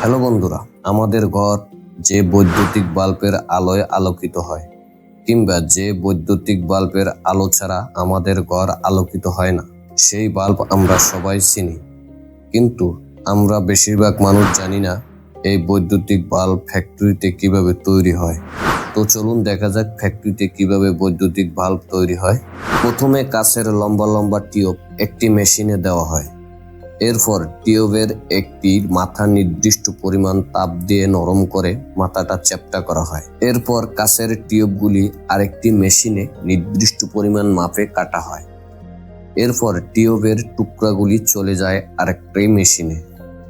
Hello বন্ধুরা, আমাদের ঘর যে বৈদ্যুতিক বাল্বের আলোয় আলোকিত হয়, কিংবা যে বৈদ্যুতিক বাল্বের আলো ছাড়া আমাদের ঘর আলোকিত হয় না, সেই বাল্ব আমরা সবাই চিনি। কিন্তু আমরা বেশিরভাগ মানুষ জানি না এই বৈদ্যুতিক বাল্ব ফ্যাক্টরিতে কীভাবে তৈরি হয়। তো চলুন দেখা যাক ফ্যাক্টরিতে কীভাবে বৈদ্যুতিক বাল্ব তৈরি হয়। প্রথমে কাছের লম্বা লম্বা টিউব একটি মেশিনে দেওয়া হয়। এরপর টিউবের একটি মাথা নির্দিষ্ট পরিমাণ তাপ দিয়ে নরম করে মাথাটা চ্যাপ্টা করা হয়। এরপর কাছের টিউবগুলি আরেকটি মেশিনে নির্দিষ্ট পরিমাণ মাপে কাটা হয়। এরপর টিউবের টুকরাগুলি চলে যায় আরেকটি মেশিনে।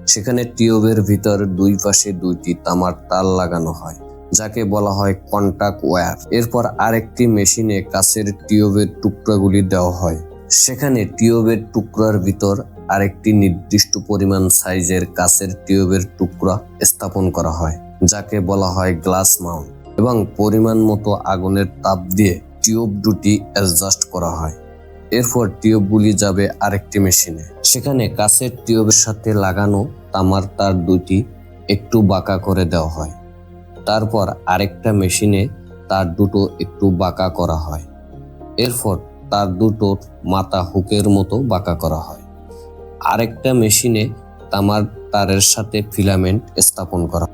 সেখানে টিউবের ভিতর দুই পাশে দুইটি তামার তার লাগানো হয়, যাকে বলা হয় কন্টাক্ট ওয়্যার। এরপর আরেকটি মেশিনে কাছের টিউবের টুকরাগুলি দেওয়া হয়। সেখানে টিউবের টুকরার ভিতর আরেকটি নির্দিষ্ট পরিমাণ সাইজের কাছের টিউবের টুকরা স্থাপন করা হয়, যাকে বলা হয় গ্লাস মাউন্ট এবং পরিমাণ মতো আগুনের তাপ দিয়ে টিউব দুটি অ্যাডজাস্ট করা হয়। এরপর টিউবগুলি যাবে আরেকটি মেশিনে। সেখানে কাছের টিউবের সাথে লাগানো তামার তার দুটি একটু বাঁকা করে দেওয়া হয়। তারপর আরেকটা মেশিনে তার দুটো একটু বাঁকা করা হয়। এরপর তার দুটোর মাথা হুকের মতো বাঁকা করা হয়। আরেকটা মেশিনে তামার তারের সাথে ফিলামেন্ট স্থাপন করা।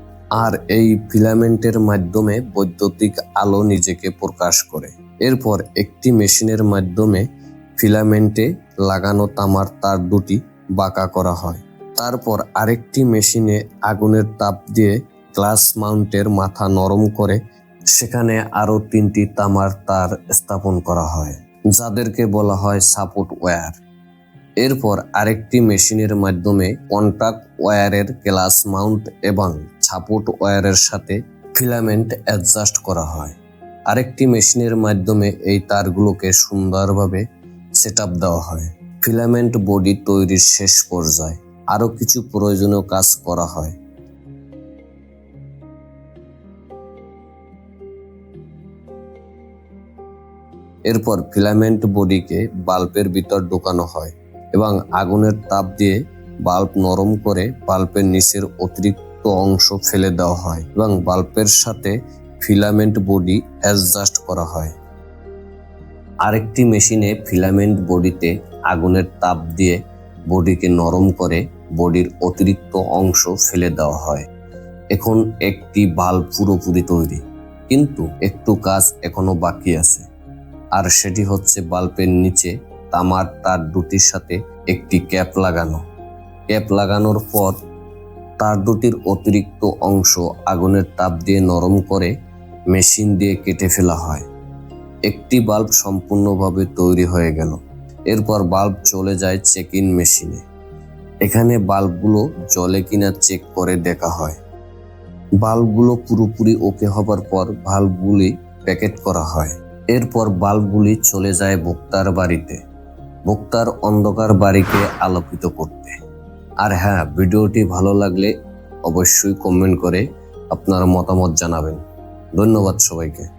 আর এই ফিলামেন্টের মাধ্যমে বৈদ্যুতিক আলো নিজেকে প্রকাশ করে। এরপর একটি মেশিনের মাধ্যমে ফিলামেন্টে লাগানো তামার তার দুটি বাঁকা করা হয়। তারপর আরেকটি মেশিনে আগুনের তাপ দিয়ে গ্লাস মাউন্টের মাথা নরম করে সেখানে আরও তিনটি তামার তার স্থাপন করা হয়, যাদেরকে বলা হয় সাপোর্ট ওয়্যার এরপর আরেকটি মেশিনের মাধ্যমে কন্টাক্ট ওয়্যারের গ্লাস মাউন্ট এবং সাপোর্ট ওয়্যারের সাথে ফিলামেন্ট অ্যাডজাস্ট করা হয়। আরেকটি মেশিনের মাধ্যমে এই তারগুলোকে সুন্দরভাবে সেট দেওয়া হয়। ফিলামেন্ট বডি তৈরির শেষ পর্যায়ে আরও কিছু প্রয়োজনীয় কাজ করা হয়। এরপর ফিলামেন্ট বডিকে বাল্বের ভিতর ঢোকানো হয়। এবং আগুনের তাপ দিয়ে বাল্ব নরম করে বাল্বের নিচের অতিরিক্ত অংশ ফেলে দেওয়া হয় এবং বাল্বের সাথে ফিলামেন্ট বডি অ্যাডজাস্ট করা হয়। আরেকটি মেশিনে ফিলামেন্ট বডিতে আগুনের তাপ দিয়ে বডিকে নরম করে বডির অতিরিক্ত অংশ ফেলে দেওয়া হয়। এখন একটি বাল্ব পুরোপুরি তৈরি, কিন্তু একটু কাজ এখনও বাকি আছে। আর সেটি হচ্ছে বাল্বের নিচে তামার তার দুটির সাথে একটি ক্যাপ লাগানো। ক্যাপ লাগানোর পর তার দুটির অতিরিক্ত অংশ আগুনের তাপ দিয়ে নরম করে মেশিন দিয়ে কেটে ফেলা হয়। একটি বাল্ব সম্পূর্ণভাবে তৈরি হয়ে গেল। এরপর বাল্ব চলে যায় চেক ইন মেশিনে। এখানে বাল্বগুলো জলে কিনা চেক করে দেখা হয়। বাল্বগুলো পুরোপুরি ওকে হবার পর বাল্বগুলি প্যাকেট করা হয়। এরপর বাল্বগুলি চলে যায় ভোক্তার বাড়িতে। ভোক্তার অন্ধকার বাড়িকে আলোকিত করতে। আর হ্যাঁ ভিডিওটি ভালো লাগলে অবশ্যই কমেন্ট করে আপনার মতামত জানাবেন। ধন্যবাদ সবাইকে।